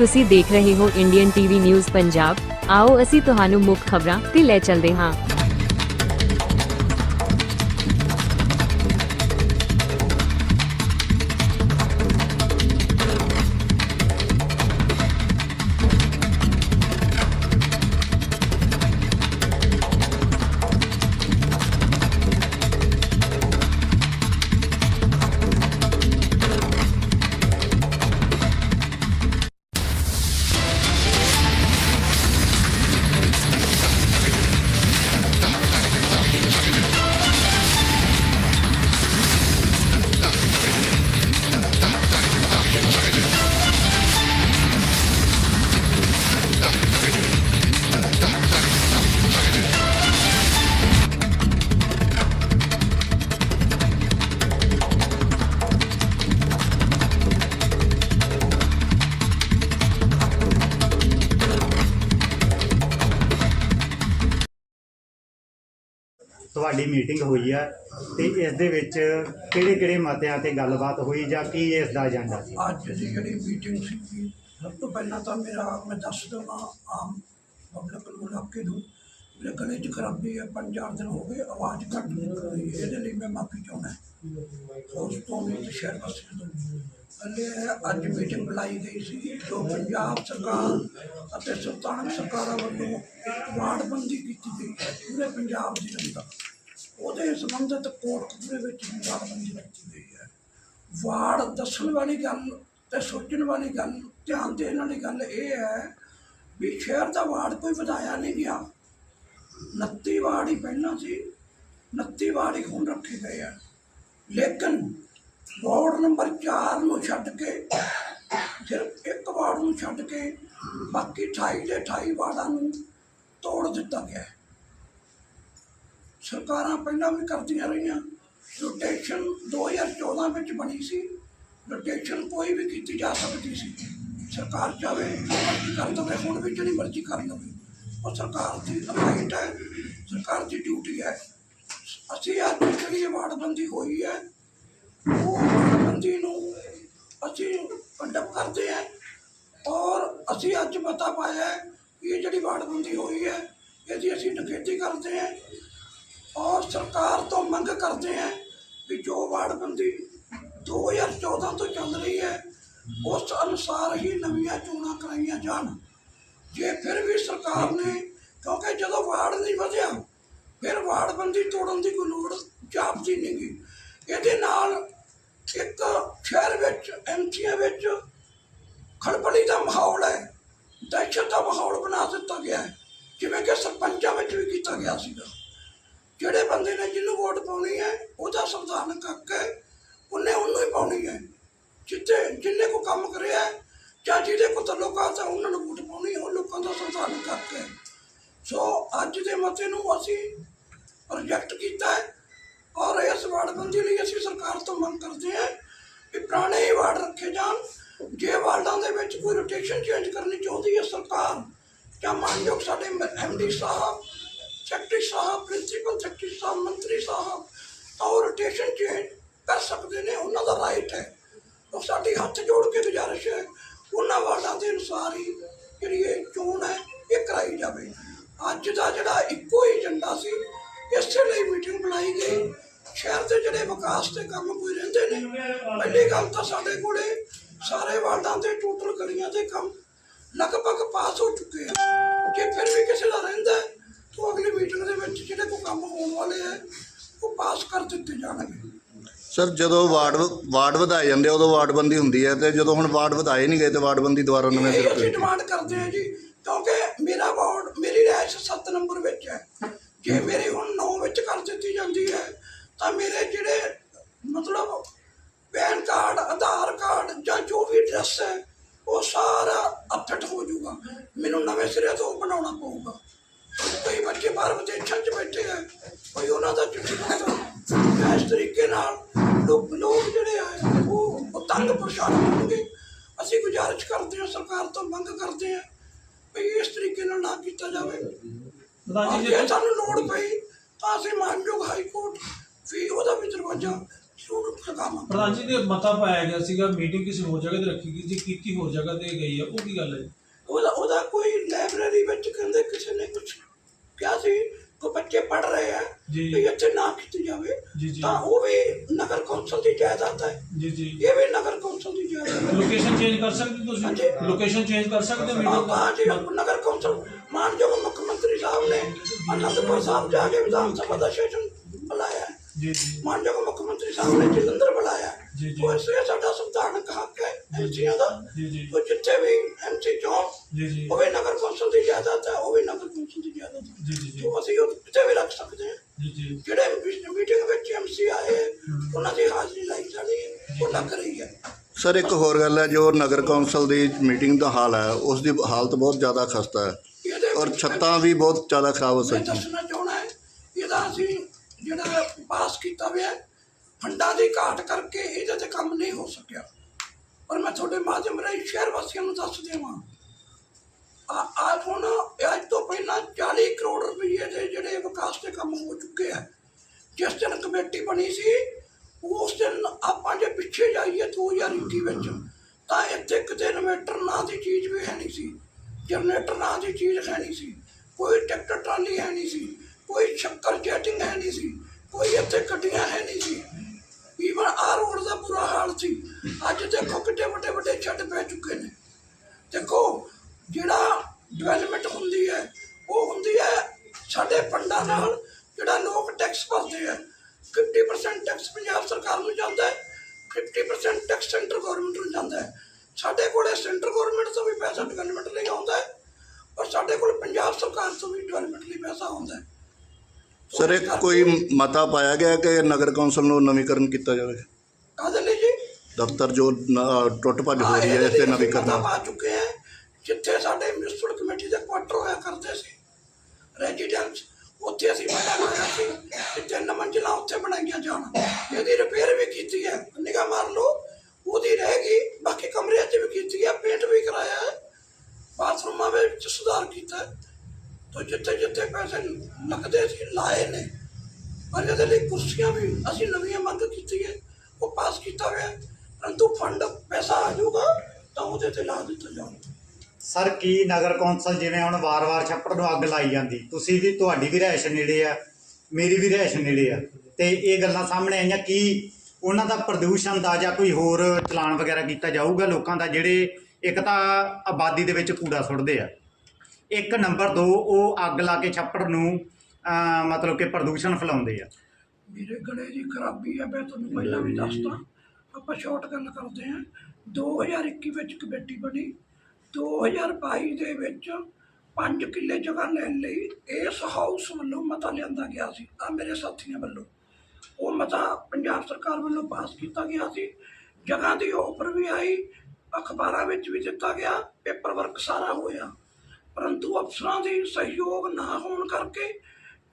ਤੁਸੀਂ ਦੇਖ ਰਹੇ ਹੋ ਇੰਡੀਅਨ ਟੀਵੀ ਨਿਊਜ਼ ਪੰਜਾਬ। ਆਓ ਅਸੀਂ ਤੁਹਾਨੂੰ ਮੁੱਖ ਖਬਰਾਂ ਤੇ ਲੈ ਚੱਲਦੇ ਹਾਂ। ਤੁਹਾਡੀ ਮੀਟਿੰਗ ਹੋਈ ਹੈ ਤੇ ਇਸ ਦੇ ਵਿੱਚ ਕਿਹੜੇ ਕਿਹੜੇ ਮਤਿਆਂ ਤੇ ਗੱਲਬਾਤ ਹੋਈ ਜਾਂ ਕੀ ਇਸ ਦਾ ਏਜੰਡਾ ਸੀ? ਅੱਜ ਦੀ ਜਿਹੜੀ ਮੀਟਿੰਗ ਸੀ ਸਭ ਤੋਂ ਪਹਿਲਾਂ ਤਾਂ ਮੇਰਾ, ਮੈਂ ਦੱਸ ਦੇਵਾਂ ਆਮ ਪਬਲਿਕ ਨੂੰ ਇਲਾਕੇ ਨੂੰ ਮੇਰੇ ਗਲੇ 'ਚ ਖਰਾਬੀ ਹੈ ਪੰਜ ਚਾਰ ਦਿਨ ਹੋ ਗਏ, ਆਵਾਜ਼ ਘੱਟ ਨਿਕਲ ਰਹੀ ਹੈ, ਇਹਦੇ ਲਈ ਮੈਂ ਮਾਫੀ ਚਾਹੁੰਦਾ। ਉਸ ਤੋਂ ਵੀ ਸ਼ਹਿਰ ਵਾਸੀਆਂ ਤੋਂ ਅੱਲੇ ਅੱਜ ਮੀਟਿੰਗ ਬੁਲਾਈ ਗਈ ਸੀ, ਜੋ ਪੰਜਾਬ ਸਰਕਾਰ ਅਤੇ ਸੁਲਤਾਨ ਸਰਕਾਰਾਂ ਵੱਲੋਂ ਵਾਰਡਬੰਦੀ ਕੀਤੀ ਗਈ ਹੈ, ਪੂਰੇ ਪੰਜਾਬ ਦੇ ਅੰਦਰ। ਉਹਦੇ ਸੰਬੰਧਿਤ ਕੋਟਕਪੂਰੇ ਵਿੱਚ ਵਾਰਡਬੰਦੀ ਕੀਤੀ ਗਈ ਹੈ। ਵਾਰਡ ਦੱਸਣ ਵਾਲੀ ਗੱਲ ਤੇ ਸੋਚਣ ਵਾਲੀ ਗੱਲ, ਧਿਆਨ ਦੇਣ ਵਾਲੀ ਗੱਲ ਇਹ ਹੈ ਵੀ ਸ਼ਹਿਰ ਦਾ ਵਾਰਡ ਕੋਈ ਵਧਾਇਆ ਨਹੀਂ ਗਿਆ। 29 ਵਾਰਡ ਹੀ ਪਹਿਲਾਂ ਸੀ 29 ਵਾਰਡ ਹੀ ਹੁਣ ਰੱਖੇ ਗਏ ਆ ਲੇਕਿਨ ਵਾਰਡ ਨੰਬਰ 4 ਨੂੰ ਛੱਡ ਕੇ ਸਿਰਫ ਇੱਕ ਵਾਰਡ ਨੂੰ ਛੱਡ ਕੇ ਬਾਕੀ 28 ਦੇ 28 ਵਾਰਡਾਂ ਨੂੰ ਤੋੜ ਦਿੱਤਾ ਗਿਆ ਹੈ ਸਰਕਾਰਾਂ ਪਹਿਲਾਂ ਵੀ ਕਰਦੀਆਂ ਰਹੀਆਂ ਰੋਟੇਸ਼ਨ 2014 ਵਿੱਚ ਬਣੀ ਸੀ ਰੋਟੇਸ਼ਨ ਕੋਈ ਵੀ ਕੀਤੀ ਜਾ ਸਕਦੀ ਸੀ ਸਰਕਾਰ ਚਾਹੇ ਮਰਜ਼ੀ ਕਰ ਦਵੇ ਹੁਣ ਵੀ ਜਿਹੜੀ ਮਰਜ਼ੀ ਕਰ ਲਵੇ ਉਹ ਸਰਕਾਰ ਦੀ ਰਾਈਟ ਹੈ, ਸਰਕਾਰ ਦੀ ਡਿਊਟੀ ਹੈ। ਅਸੀਂ ਅੱਜ ਜਿਹੜੀ ਇਹ ਵਾਰਡਬੰਦੀ ਹੋਈ ਹੈ। ਉਹ ਵਾਰਡਬੰਦੀ ਨੂੰ ਅਸੀਂ ਕੰਡਮ ਕਰਦੇ ਹਾਂ ਔਰ ਅਸੀਂ ਅੱਜ ਪਤਾ ਪਾਇਆ ਇਹ ਜਿਹੜੀ ਵਾਰਡਬੰਦੀ ਹੋਈ ਹੈ, ਇਹਦੀ ਅਸੀਂ ਨਿਖੇਧੀ ਕਰਦੇ ਹਾਂ ਔਰ ਸਰਕਾਰ ਤੋਂ ਮੰਗ ਕਰਦੇ ਹਾਂ ਕਿ ਜੋ ਵਾਰਡਬੰਦੀ 2014 ਤੋਂ ਚੱਲ ਰਹੀ ਹੈ, ਉਸ ਅਨੁਸਾਰ ਹੀ ਨਵੀਆਂ ਚੋਣਾਂ ਕਰਾਈਆਂ ਜਾਣ। ਜੇ ਫਿਰ ਵੀ ਸਰਕਾਰ ਨੇ ਕਿਉਂਕਿ ਜਦੋਂ ਵਾਰਡ ਨਹੀਂ ਵਧਿਆ ਫਿਰ ਵਾਰਡਬੰਦੀ ਤੋੜਨ ਦੀ ਕੋਈ ਲੋੜ ਜਾਪਦੀ ਨਹੀਂ ਗੀ। ਇਹਦੇ ਨਾਲ ਇੱਕ ਸ਼ਹਿਰ ਵਿੱਚ ਐਮਸੀਆਂ ਵਿੱਚ ਖੜਬੜੀ ਦਾ ਮਾਹੌਲ ਹੈ ਦਹਿਸ਼ਤ ਦਾ ਮਾਹੌਲ ਬਣਾ ਦਿੱਤਾ ਗਿਆ ਹੈ। ਜਿਵੇਂ ਕਿ ਸਰਪੰਚਾਂ ਵਿੱਚ ਵੀ ਕੀਤਾ ਗਿਆ ਸੀਗਾ। ਜਿਹੜੇ ਬੰਦੇ ਨੇ ਜਿਹਨੂੰ ਵੋਟ ਪਾਉਣੀ ਹੈ ਉਹਦਾ ਸੰਵਿਧਾਨਕ ਹੱਕ ਹੈ ਉਹਨੇ ਉਹਨੂੰ ਹੀ ਪਾਉਣੀ ਹੈ। ਜਿੱਤੇ ਜਿੰਨੇ ਕੋ ਕੰਮ ਕਰਿਆ ਹੈ, ਜਾਂ ਜਿਹਦੇ ਕੋ ਤਲੁਕਾਤ ਹੈ ਉਹਨਾਂ ਨੂੰ ਵੋਟ ਪਾਉਣੀ ਉਹ ਲੋਕਾਂ ਦਾ ਸੰਵਿਧਾਨਕ ਹੱਕ ਸੋ ਅੱਜ ਦੇ ਮਤੇ ਨੂੰ ਅਸੀਂ ਰਿਜੈਕਟ ਕੀਤਾ ਹੈ ਔਰ ਇਸ ਵਾਰਡਬੰਦੀ ਲਈ ਅਸੀਂ ਸਰਕਾਰ ਤੋਂ ਮੰਗ ਕਰਦੇ ਹਾਂ ਕਿ ਪੁਰਾਣੇ ਹੀ ਵਾਰਡ ਰੱਖੇ ਜਾਣ। ਜੇ ਵਾਰਡਾਂ ਦੇ ਵਿੱਚ ਕੋਈ ਰੋਟੇਸ਼ਨ ਚੇਂਜ ਕਰਨੀ ਚਾਹੁੰਦੀ ਹੈ ਸਰਕਾਰ, ਜਾਂ ਮਾਨਯੋਗ ਸਾਡੇ ਐਮਡੀ ਸਾਹਿਬ ਸੈਕਟਰੀ ਸਾਹਿਬ ਪ੍ਰਿੰਸੀਪਲ ਸੈਕਟਰੀ ਸਾਹਿਬ, ਮੰਤਰੀ ਸਾਹਿਬ, ਤਾਂ ਉਹ ਰੋਟੇਸ਼ਨ ਚੇਂਜ ਕਰ ਸਕਦੇ ਨੇ, ਉਹਨਾਂ ਦਾ ਰਾਈਟ ਹੈ। ਉਹ ਸਾਡੀ ਹੱਥ ਜੋੜ ਕੇ ਗੁਜ਼ਾਰਿਸ਼ ਹੈ। ਉਹਨਾਂ ਵਾਰਡਾਂ ਦੇ ਅਨੁਸਾਰ ਹੀ ਜਿਹੜੀ ਇਹ ਚੋਣ ਹੈ, ਇਹ ਕਰਾਈ ਜਾਵੇ। ਅੱਜ ਦਾ ਜਿਹੜਾ ਇੱਕੋ ਹੀ ਏਜੰਡਾ ਸੀ, ਇਸੇ ਲਈ ਮੀਟਿੰਗ ਬੁਲਾਈ ਗਈ। ਸ਼ਹਿਰ ਦੇ ਜਿਹੜੇ ਵਿਕਾਸ ਦੇ ਕੰਮ ਕੋਈ ਰਹਿੰਦੇ ਨੇ, ਪਹਿਲੀ ਗੱਲ ਤਾਂ ਸਾਡੇ ਕੋਲੇ ਸਾਰੇ ਵਾਰਡਾਂ ਦੇ ਟੋਟਲ ਗਲੀਆਂ ਦੇ ਕੰਮ ਲਗਭਗ ਪਾਸ ਹੋ ਚੁੱਕੇ ਆ। ਜੇ ਫਿਰ ਵੀ ਕਿਸੇ ਦਾ ਰਹਿੰਦਾ ਤਾਂ ਅਗਲੀ ਮੀਟਿੰਗ ਦੇ ਵਿੱਚ ਜਿਹੜੇ ਕੋ ਕੰਮ ਹੋਣ ਵਾਲੇ ਆ ਉਹ ਪਾਸ ਕਰ ਦਿੱਤੇ ਜਾਣਗੇ। ਸਰ ਜਦੋਂ ਵਾਰਡ ਵਾਰਡ ਵਧਾਏ ਜਾਂਦੇ ਆ, ਉਦੋਂ ਵਾਰਡਬੰਦੀ ਹੁੰਦੀ ਹੈ ਤੇ ਜਦੋਂ ਹੁਣ ਵਾਰਡ ਵਧਾਏ ਨਹੀਂ ਗਏ ਤੇ ਵਾਰਡਬੰਦੀ ਦੁਬਾਰਾ ਨਵੇਂ ਇਹ ਸਿਰੇ ਅਸੀਂ ਡਿਮਾਂਡ ਕਰਦੇ ਹਾਂ ਜੀ? ਕਿਉਂਕਿ ਮੇਰਾ ਵਾਰਡ ਮੇਰੀ ਰਿਹਾਇਸ਼ 7 ਨੰਬਰ ਵਿੱਚ ਹੈ। ਜੇ ਮੇਰੀ ਹੁਣ 9 ਵਿੱਚ ਕਰ ਦਿੱਤੀ ਜਾਂਦੀ ਹੈ ਤਾਂ ਮੇਰੇ ਜਿਹੜੇ ਮਤਲਬ ਪੈਨ ਕਾਰਡ ਆਧਾਰ ਕਾਰਡ ਜਾਂ ਜੋ ਵੀ ਐਡਰੈਸ ਹੈ ਉਹ ਸਾਰਾ ਅਪਡੇਟ ਹੋ ਜਾਊਗਾ। ਮੈਨੂੰ ਨਵੇਂ ਸਿਰੇ ਤੋਂ ਬਣਾਉਣਾ ਪਊਗਾ। ਕਈ ਬੱਚੇ ਬਾਹਰ ਵਿਦੇਸ਼ਾਂ 'ਚ ਬੈਠੇ ਆ। ਕੋਈ ਉਹਨਾਂ ਦਾ ਚਿੱਠੀ ਪੱਤਰ ਇਸ ਤਰੀਕੇ ਨਾਲ ਲੋਕ ਲੋਕ ਜਿਹੜੇ ਆ ਉਹ ਉਹ ਤੰਗ ਪਰੇਸ਼ਾਨ ਹੋਣਗੇ। ਅਸੀਂ ਗੁਜ਼ਾਰਿਸ਼ ਕਰਦੇ ਹਾਂ ਸਰਕਾਰ ਤੋਂ ਮੰਗ ਕਰਦੇ ਹਾਂ ਵੀ ਇਸ ਤਰੀਕੇ ਨਾਲ ਨਾ ਕੀਤਾ ਜਾਵੇ। ਜੇ ਸਾਨੂੰ ਲੋੜ ਪਈ ਤਾਂ ਅਸੀਂ ਮਾਨਯੋਗ ਹਾਈ ਕੋਰਟ ਵੀ ਉਹਦਾ ਵੀ ਦਰਵਾਜ਼ਾ ਜ਼ਰੂਰ ਪ੍ਰਧਾਨ ਜੀ ਦੇ ਮਤਾ ਪਾਇਆ ਗਿਆ ਸੀਗਾ ਮੀਟਿੰਗ ਕਿਸੇ ਹੋਰ ਜਗ੍ਹਾ ਤੇ ਰੱਖੀ ਗਈ ਸੀ ਕੀਤੀ ਹੋਰ ਜਗ੍ਹਾ ਤੇ ਗਈ ਹੈ ਉਹ ਕੀ ਗੱਲ ਹੈ? ਉਹਦਾ ਉਹਦਾ ਕੋਈ ਲਾਇਬ੍ਰੇਰੀ ਵਿੱਚ ਕਹਿੰਦੇ ਕਿਸੇ ਨੇ ਕੁਝ ਕਿਹਾ ਸੀ ਕੋ ਬੱਚੇ ਪੜ ਰਹੇ ਆ ਜੀ। ਵੀ ਇੱਥੇ ਨਾ ਕੀਤੀ ਜਾਵੇ। ਤਾਂ ਉਹ ਵੀ ਨਗਰ ਕੌਂਸਲ ਦੀ ਜਾਇਦਾਦ ਹੈ ਜੀ ਜੀ ਇਹ ਵੀ ਨਗਰ ਕੌਂਸਲ ਦੀ ਜਾਇਦਾਦ ਲੋਕੇਸ਼ਨ ਚੇਂਜ ਕਰ ਸਕਦੇ ਤੁਸੀਂ। ਲੋਕੇਸ਼ਨ ਚੇਂਜ ਕਰ ਸਕਦੇ ਹਾਂ ਹਾਂ ਜੀ ਨਗਰ ਕੌਂਸਲ ਮਾਨਯੋਗ ਮੁੱਖ ਮੰਤਰੀ ਸਾਹਿਬ ਨੇ ਅਨੰਦਪੁਰ ਸਾਹਿਬ ਜਾ ਕੇ ਵਿਧਾਨ ਸਭਾ ਦਾ ਸੈਸ਼ਨ ਬੁਲਾਇਆ। ਜੀ ਜੀ ਮਾਨਯੋਗ ਮੁੱਖ ਮੰਤਰੀ ਸਾਹਿਬ ਨੇ ਜਲੰਧਰ ਬੁਲਾਇਆ। ਜੀ, ਜੀ। ਉਹ ਇਸ ਲਈ ਸਾਡਾ ਸੰਵਿਧਾਨਕ ਹੱਕ ਹੈ ਐਮਸੀਆਂ ਦਾ। ਜੀ, ਜੀ। ਉਹ ਜਿੱਥੇ ਵੀ ਐਮਸੀ ਚੋਣ ਜੀ ਜੀ। ਉਹ ਵੀ ਨਗਰ ਕੌਂਸਲ ਦੀ ਜਾਇਦਾਦ ਹੈ ਉਹ ਵੀ ਨਗਰ ਕੌਂਸਲ ਦੀ ਜਾਇਦਾਦ ਹੈ। ਜੀ ਜੀ ਅਸੀਂ ਉਹ ਕਿਤੇ ਵੀ ਰੱਖ ਸਕਦੇ ਹਾਂ। ਜੀ ਜੀ। ਜਿਹੜੇ ਮੀਟਿੰਗ ਵਿੱਚ ਐਮਸੀ ਆਏ ਉਹਨਾਂ ਦੀ ਹਾਜ਼ਰੀ ਲਾਈ ਜਾਣੀ ਹੈ ਉਹ ਲੱਗ ਰਹੀ ਹੈ। ਸਰ ਇੱਕ ਹੋਰ ਗੱਲ ਹੈ ਜੋ ਨਗਰ ਕੌਂਸਲ ਦੀ ਮੀਟਿੰਗ ਦਾ ਹਾਲ ਹੈ ਉਸ ਦੀ ਹਾਲਤ ਬਹੁਤ ਜ਼ਿਆਦਾ ਖਸਤਾ ਹੈ। ਔਰ ਛੱਤਾਂ ਵੀ ਬਹੁਤ ਜ਼ਿਆਦਾ ਖਰਾਬ ਹੋ ਸਕਦੀਆਂ ਦੱਸਣਾ ਚਾਹਣਾ ਹੈ ਇਹਦਾ ਅਸੀਂ ਜਿਹੜਾ ਪਾਸ ਕੀਤਾ ਹੋਇਆ ਫੰਡਾਂ ਦੀ ਘਾਟ ਕਰਕੇ ਇਹਦੇ ਤੇ ਕੰਮ ਨਹੀਂ ਹੋ ਸਕਿਆ। ਪਰ ਮੈਂ ਤੁਹਾਡੇ ਮਾਧਿਅਮ ਰਾਹੀਂ ਸ਼ਹਿਰ ਵਾਸੀਆਂ ਨੂੰ ਦੱਸ ਦੇਵਾਂ, ਆ ਆ ਹੁਣ ਅੱਜ ਤੋਂ ਪਹਿਲਾਂ 40 ਕਰੋੜ ਰੁਪਏ ਦੇ ਜਿਹੜੇ ਵਿਕਾਸ ਦੇ ਕੰਮ ਹੋ ਚੁੱਕੇ ਆ। ਜਿਸ ਦਿਨ ਕਮੇਟੀ ਬਣੀ ਸੀ, ਉਸ ਦਿਨ ਆਪਾਂ ਜੇ ਪਿੱਛੇ ਜਾਈਏ 2021 ਵਿੱਚ, ਤਾਂ ਇੱਥੇ ਕਿਤੇ ਇਨਵੇਟਰ ਨਾਂ ਦੀ ਚੀਜ਼ ਵੀ ਹੈ ਨਹੀਂ ਸੀ, ਜਨਰੇਟਰ ਨਾਂ ਦੀ ਚੀਜ਼ ਹੈ ਨਹੀਂ ਸੀ, ਕੋਈ ਟਰੈਕਟਰ ਟਰਾਲੀ ਹੈ ਨਹੀਂ ਸੀ, ਕੋਈ ਸ਼ੱਕਰ ਜੈਟਿੰਗ ਹੈ ਨਹੀਂ ਸੀ, ਕੋਈ ਇੱਥੇ ਗੱਡੀਆਂ ਗਵਰਨਮੈਂਟ ਤੋਂ ਵੀ ਪੈਸਾ ਡਿਵੈਲਪਮੈਂਟ ਲਈ ਆਉਂਦਾ ਹੈ ਔਰ ਸਾਡੇ ਕੋਲ ਪੰਜਾਬ ਸਰਕਾਰ ਤੋਂ ਵੀ ਡਿਵੈਲਪਮੈਂਟ ਲਈ ਪੈਸਾ ਆਉਂਦਾ ਹੈ। ਸਰ ਇੱਕ ਕੋਈ ਮਤਾ ਪਾਇਆ ਗਿਆ ਕਿ ਨਗਰ ਕੌਂਸਲ ਨੂੰ ਨਵੀਕਰਨ ਕੀਤਾ ਜਾਵੇ ਕਾਹਦੇ ਲਈ ਜੀ? ਦਫ਼ਤਰ ਜੋ ਟੁੱਟ ਭੱਜ ਹੋ ਰਹੀ ਹੈ ਇਸ ਤੇ ਨਵੀਕਰਨ ਪਾ ਚੁੱਕੇ ਹੈ ਜਿੱਥੇ ਸਾਡੇ ਮਿਊਨਿਸਪਲ ਕਮੇਟੀ ਦੇ ਕੁਆਟਰ ਹੋਇਆ ਕਰਦੇ ਸੀ। ਰੈਜ਼ੀਡੈਂਸ ਉੱਥੇ ਅਸੀਂ ਬਣਾਇਆ ਹੋਇਆ ਸੀ ਕਿ ਤਿੰਨ ਮੰਜ਼ਿਲਾਂ ਉੱਥੇ ਬਣਾਈਆਂ ਜਾਣ। ਇਹਦੀ ਰਿਪੇਅਰ ਵੀ ਕੀਤੀ ਹੈ। ਨਿਗਾਹ ਮਾਰ ਲਓ ਉਹਦੀ ਰਹੇਗੀ ਬਾਕੀ ਕਮਰਿਆਂ 'ਚ ਵੀ ਕੀਤੀ ਹੈ ਪੇਂਟ ਵੀ ਕਰਾਇਆ ਹੈ ਬਾਥਰੂਮਾਂ ਵਿੱਚ ਸੁਧਾਰ ਕੀਤਾ ਹੈ ਤੋ ਜਿੱਥੇ ਜਿੱਥੇ ਪੈਸੇ ਲੱਗਦੇ ਸੀ, ਲਾਏ ਨੇ। ਪਰ ਇਹਦੇ ਲਈ ਕੁਰਸੀਆਂ ਵੀ ਅਸੀਂ ਨਵੀਆਂ ਮੰਗ ਕੀਤੀ ਹੈ ਉਹ ਪਾਸ ਕੀਤਾ ਹੋਇਆ। ਪਰੰਤੂ ਫੰਡ ਪੈਸਾ ਆ ਜਾਊਗਾ, ਤਾਂ ਉਹਦੇ ਤੇ ਲਾ ਦਿੱਤਾ ਜਾਊਗਾ। ਸਰ, ਕੀ ਨਗਰ ਕੌਂਸਲ ਜਿਵੇਂ ਹੁਣ ਵਾਰ-ਵਾਰ ਛੱਪੜ ਨੂੰ ਅੱਗ ਲਾਈ ਜਾਂਦੀ? ਤੁਸੀਂ ਵੀ, ਤੁਹਾਡੀ ਵੀ ਰਿਹਾਇਸ਼ ਨੇੜੇ ਆ, ਮੇਰੀ ਵੀ ਰਿਹਾਇਸ਼ ਨੇੜੇ ਆ। ਤੇ ਇਹ ਗੱਲਾਂ ਸਾਹਮਣੇ ਆਈਆਂ, ਕੀ ਉਹਨਾਂ ਦਾ ਪ੍ਰਦੂਸ਼ਣ ਦਾ ਜਾਂ ਕੋਈ ਹੋਰ ਚਲਾਨ ਵਗੈਰਾ ਕੀਤਾ ਜਾਊਗਾ? ਲੋਕਾਂ ਦਾ ਜਿਹੜੇ ਇੱਕ ਤਾਂ ਆਬਾਦੀ ਦੇ ਵਿੱਚ ਕੂੜਾ ਸੁੱਟਦੇ ਆ। ਇੱਕ ਨੰਬਰ 2 ਉਹ ਅੱਗ ਲਾ ਕੇ ਛੱਪੜ ਨੂੰ ਅਹ, ਮਤਲਬ ਕਿ ਪ੍ਰਦੂਸ਼ਣ ਫੈਲਾਉਂਦੇ ਆ। ਮੇਰੇ ਗਲੇ ਦੀ ਖਰਾਬੀ ਹੈ ਮੈਂ ਤੁਹਾਨੂੰ ਪਹਿਲਾਂ ਵੀ ਦੱਸਦਾ। ਆਪਾਂ ਸ਼ਾਰਟ ਗੱਲ ਕਰਦੇ ਹਾਂ। 2021 ਵਿੱਚ ਕਮੇਟੀ ਬਣੀ। 2022 ਦੇ ਵਿੱਚ 5 ਕਿੱਲੇ ਜਗ੍ਹਾ ਲੈਣ ਲਈ ਇਸ ਹਾਊਸ ਵੱਲੋਂ ਮਤਾ ਲਿਆਂਦਾ ਗਿਆ ਸੀ। ਆ ਮੇਰੇ ਸਾਥੀਆਂ ਵੱਲੋਂ। ਉਹ ਮਤਾ ਪੰਜਾਬ ਸਰਕਾਰ ਵੱਲੋਂ ਪਾਸ ਕੀਤਾ ਗਿਆ ਸੀ। ਜਗ੍ਹਾ ਦੀ ਆਫਰ ਵੀ ਆਈ। ਅਖਬਾਰਾਂ ਵਿੱਚ ਵੀ ਦਿੱਤਾ ਗਿਆ। ਪੇਪਰ ਵਰਕ ਸਾਰਾ ਹੋਇਆ। ਪਰੰਤੂ ਅਫਸਰਾਂ ਦੀ ਸਹਿਯੋਗ ਨਾ ਹੋਣ ਕਰਕੇ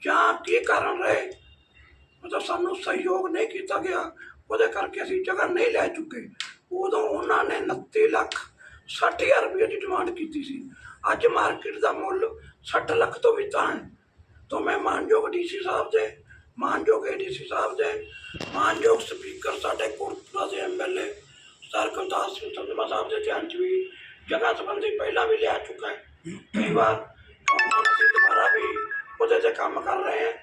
ਜਾਂ ਕੀ ਕਾਰਨ ਰਹੇ? ਮਤਲਬ ਸਾਨੂੰ ਸਹਿਯੋਗ ਨਹੀਂ ਕੀਤਾ ਗਿਆ। ਉਹਦੇ ਕਰਕੇ ਅਸੀਂ ਜਗ੍ਹਾ ਨਹੀਂ ਲੈ ਚੁੱਕੇ। ਉਦੋਂ ਉਹਨਾਂ ਨੇ 29 ਲੱਖ 60 ਹਜ਼ਾਰ ਰੁਪਏ ਦੀ ਡਿਮਾਂਡ ਕੀਤੀ ਸੀ। ਅੱਜ ਮਾਰਕੀਟ ਦਾ ਮੁੱਲ 60 ਲੱਖ ਤੋਂ ਵੀ ਤਾਂ ਹੈ। ਤਾਂ ਮੈਂ ਮਾਨਯੋਗ ਡੀਸੀ ਸਾਹਿਬ ਦੇ, ਮਾਨਯੋਗ ਏਡੀਸੀ ਸਾਹਿਬ ਦੇ, ਮਾਨਯੋਗ ਸਪੀਕਰ ਸਾਡੇ ਕੋਟਪੁਰਾ ਦੇ ਐਮਐਲਏ ਸਰ ਗੁਰਦਾਸ ਸਿੰਘ ਸੰਧਵਾ ਸਾਹਿਬ ਦੇ ਧਿਆਨ 'ਚ ਵੀ ਜਗ੍ਹਾ ਸੰਬੰਧੀ ਪਹਿਲਾਂ ਵੀ ਲਿਆ ਚੁੱਕਾ ਹੈ। ਕਈ ਵਾਰ ਅਸੀਂ ਦੁਬਾਰਾ ਵੀ ਉਹਦੇ ਤੇ ਕੰਮ ਕਰ ਰਹੇ ਹਾਂ।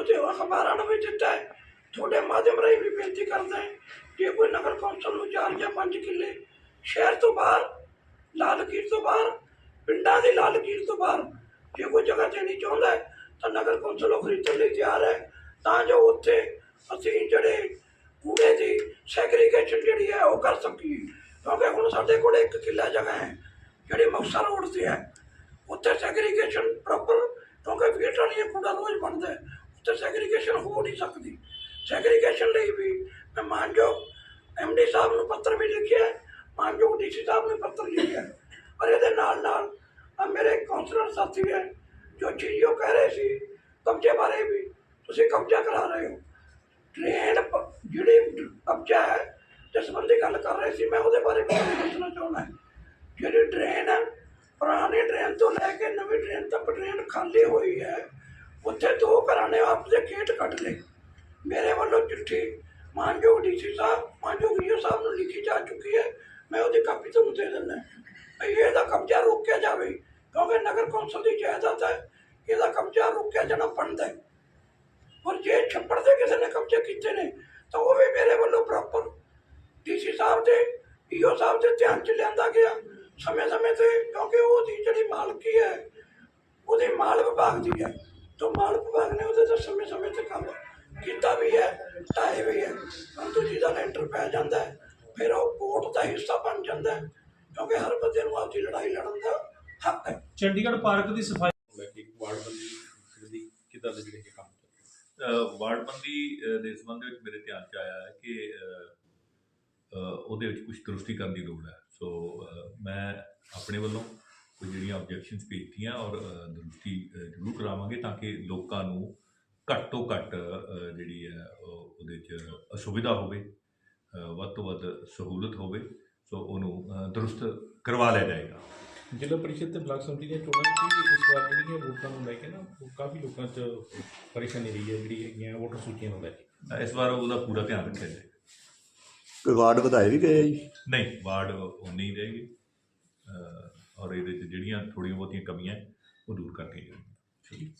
ਉਹਦੇ ਅਖਬਾਰਾਂ ਨੂੰ ਵੀ ਦਿੱਤਾ ਹੈ। ਤੁਹਾਡੇ ਮਾਧਿਅਮ ਰਾਹੀਂ ਵੀ ਬੇਨਤੀ ਕਰਦਾ ਹੈ ਜੇ ਕੋਈ ਨਗਰ ਕੌਂਸਲ ਨੂੰ ਚਾਰ ਜਾਂ ਪੰਜ ਕਿੱਲੇ ਸ਼ਹਿਰ ਤੋਂ ਬਾਹਰ, ਲਾਲ ਲਾਲਗੀਰ ਤੋਂ ਬਾਹਰ, ਪਿੰਡਾਂ ਦੇ ਲਾਲ ਲਾਲਗੀਰ ਤੋਂ ਬਾਹਰ ਜੇ ਕੋਈ ਜਗ੍ਹਾ ਦੇਣੀ ਚਾਹੁੰਦਾ ਹੈ, ਤਾਂ ਨਗਰ ਕੌਂਸਲ ਉਹ ਖਰੀਦਣ ਲਈ ਤਿਆਰ ਹੈ। ਤਾਂ ਜੋ ਉੱਥੇ ਅਸੀਂ ਜਿਹੜੇ ਕੂੜੇ ਦੀ ਸੈਗਰੀਗੇਸ਼ਨ ਜਿਹੜੀ ਹੈ ਉਹ ਕਰ ਸਕੀਏ। ਕਿਉਂਕਿ ਹੁਣ ਸਾਡੇ ਕੋਲ ਇੱਕ ਕਿੱਲਾ ਜਗ੍ਹਾ ਹੈ। ਜਿਹੜੀ ਮੁਕਤਸਰ ਰੋਡ ਤੇ ਹੈ ਉੱਥੇ ਸੈਗਰੀਗੇਸ਼ਨ ਪ੍ਰੋਪਰ ਕਿਉਂਕਿ ਵੀਟ ਵਾਲੀਆਂ ਕੂੜਾ ਰੋਜ਼ ਬਣਦਾ ਉੱਥੇ ਸੈਗਰੀਗੇਸ਼ਨ ਹੋ ਨਹੀਂ ਸਕਦੀ। ਸੈਗਰੀਗੇਸ਼ਨ ਲਈ ਵੀ ਮੈਂ ਮਾਨਯੋਗ ਐਮਡੀ ਸਾਹਿਬ ਨੂੰ ਪੱਤਰ ਵੀ ਲਿਖਿਆ ਹੈ, ਮਾਨਯੋਗ ਡੀਸੀ ਸਾਹਿਬ ਨੂੰ ਪੱਤਰ ਲਿਖਿਆ ਪਰ ਇਹਦੇ ਨਾਲ ਨਾਲ ਮੇਰੇ ਕਾਉਂਸਲਰ ਸਾਥੀ ਹੈ ਜੋ ਚੀਜ਼ ਉਹ ਕਹਿ ਰਹੇ ਸੀ ਕਬਜ਼ੇ ਬਾਰੇ ਵੀ ਤੁਸੀਂ ਕਬਜ਼ਾ ਕਰਾ ਰਹੇ ਹੋ। ਟ੍ਰੇਨ ਜਿਹੜੀ ਕਬਜ਼ਾ ਹੈ ਜਿਸ ਸੰਬੰਧੀ ਗੱਲ ਕਰ ਰਹੇ ਸੀ ਮੈਂ ਉਹਦੇ ਬਾਰੇ ਵੀ ਤੁਹਾਨੂੰ ਦੱਸਣਾ ਚਾਹੁੰਦਾ ਜਿਹੜੀ ਟ੍ਰੇਨ ਹੈ ਪੁਰਾਣੀ ਟ੍ਰੇਨ ਤੋਂ ਲੈ ਕੇ ਨਵੀਂ ਟ੍ਰੇਨ ਤੱਕ ਟ੍ਰੇਨ ਖਾਲੀ ਹੋਈ ਹੈ, ਉੱਥੇ ਦੋ ਘਰਾਂ ਨੇ ਆਪਦੇ ਗੇਟ ਕੱਢ ਲਏ। ਮੇਰੇ ਵੱਲੋਂ ਚਿੱਠੀ ਮਾਨਯੋਗ ਡੀਸੀ ਸਾਹਿਬ, ਮਾਨਯੋਗ ਈਓ ਸਾਹਿਬ ਨੂੰ ਲਿਖੀ ਜਾ ਚੁੱਕੀ ਹੈ। ਮੈਂ ਉਹਦੀ ਕਾਪੀ ਤੁਹਾਨੂੰ ਦੇ ਦਿੰਦਾ ਭਈ ਇਹਦਾ ਕਬਜ਼ਾ ਰੋਕਿਆ ਜਾਵੇ, ਕਿਉਂਕਿ ਨਗਰ ਕੌਂਸਲ ਦੀ ਜਾਇਦਾਦ ਹੈ, ਇਹਦਾ ਕਬਜ਼ਾ ਰੋਕਿਆ ਜਾਣਾ ਬਣਦਾ ਹੈ। ਔਰ ਜੇ ਛੱਪੜ ਦੇ ਕਿਸੇ ਨੇ ਕਬਜ਼ੇ ਕੀਤੇ ਨੇ, ਤਾਂ ਉਹ ਵੀ ਮੇਰੇ ਵੱਲੋਂ ਪ੍ਰੋਪਰ ਡੀਸੀ ਸਾਹਿਬ ਦੇ ਈਓ ਸਾਹਿਬ ਦੇ ਧਿਆਨ ਚ ਲਿਆਂਦਾ ਗਿਆ। ਸਮੇਂ ਸਮੇਂ ਤੇ ਕਿਉਂਕਿ ਉਹਦੀ ਜਿਹੜੀ ਮਾਲਕੀ ਹੈ ਉਹਦੇ ਮਾਲ ਵਿਭਾਗ ਦੀ ਹੈ। ਤਾਂ ਮਾਲ ਵਿਭਾਗ ਨੇ ਉਹਦੇ ਤੇ ਸਮੇਂ ਸਮੇਂ ਤੇ ਕੰਮ ਕੀਤਾ ਵੀ ਹੈ ਢਾਏ ਵੀ ਹੈ ਪਰੰਤੂ ਜਿਹਦਾ ਲੈਂਟਰ ਪੈ ਜਾਂਦਾ ਹੈ। ਫਿਰ ਉਹ ਕੋਰਟ ਦਾ ਹਿੱਸਾ ਬਣ ਜਾਂਦਾ ਹੈ ਕਿਉਂਕਿ ਹਰ ਬੰਦੇ ਨੂੰ ਆਪਦੀ ਲੜਾਈ ਲੜਨ ਦਾ ਹੱਕ ਹੈ। ਚੰਡੀਗੜ੍ਹ ਪਾਰਕ ਦੀ ਸਫ਼ਾਈ ਲੈ ਕੇ ਵਾਰਡਬੰਦੀ ਦੀ ਕਿੱਦਾਂ ਦੇ ਜਿਹੜੇ ਕੰਮ ਵਾਰਡਬੰਦੀ ਦੇ ਸੰਬੰਧ ਵਿੱਚ ਮੇਰੇ ਧਿਆਨ 'ਚ ਆਇਆ ਹੈ ਕਿ ਉਹਦੇ ਵਿੱਚ ਕੁਝ ਦਰੁਸਤੀ ਕਰਨ ਦੀ ਲੋੜ ਹੈ। ਸੋ ਅ, ਮੈਂ ਆਪਣੇ ਵੱਲੋਂ ਕੁਝ ਜਿਹੜੀਆਂ ਆਬਜੈਕਸ਼ਨਸ ਭੇਜਤੀਆਂ ਔਰ ਅ, ਜ਼ਰੂਰ ਕਰਾਵਾਂਗੇ ਤਾਂ ਕਿ ਲੋਕਾਂ ਨੂੰ ਘੱਟ ਤੋਂ ਘੱਟ ਜਿਹੜੀ ਹੈ ਉਹ- ਉਹਦੇ 'ਚ ਅਸੁਵਿਧਾ ਹੋਵੇ ਵੱਧ ਤੋਂ ਵੱਧ ਸਹੂਲਤ ਹੋਵੇ ਸੋ ਉਹਨੂੰ ਦਰੁਸਤ ਕਰਵਾ ਲਿਆ ਜਾਏਗਾ। ਜ਼ਿਲ੍ਹਾ ਪਰਿਸ਼ਦ ਤੇ ਬਲਾਕ ਸੰਮਤੀ ਦੀਆਂ ਚੋਣਾਂ ਵਿੱਚ ਵੀ ਇਸ ਵਾਰ ਜਿਹੜੀਆਂ ਵੋਟਾਂ ਨੂੰ ਲੈ ਕੇ ਨਾ ਕਾਫੀ ਲੋਕਾਂ 'ਚ ਪਰੇਸ਼ਾਨੀ ਰਹੀ ਹੈ ਜਿਹੜੀ ਹੈਗੀਆਂ ਵੋਟਰ ਸੂਚੀਆਂ ਨੂੰ ਲੈ ਕੇ। ਇਸ ਵਾਰ ਉਹਦਾ ਪੂਰਾ ਧਿਆਨ ਰੱਖਿਆ ਜਾਏਗਾ ਕੋਈ ਵਾਰਡ ਵਧਾਏ ਵੀ ਗਏ ਆ ਜੀ? ਨਹੀਂ ਵਾਰਡ ਉਨੀ ਹੀ ਰਹੇਗੀ। ਔਰ ਇਹਦੇ 'ਚ ਜਿਹੜੀਆਂ ਥੋੜ੍ਹੀਆਂ ਬਹੁਤੀਆਂ ਕਮੀਆਂ ਉਹ ਦੂਰ ਕਰ ਦਿੱਤੀਆਂ ਜਾਣਗੀਆਂ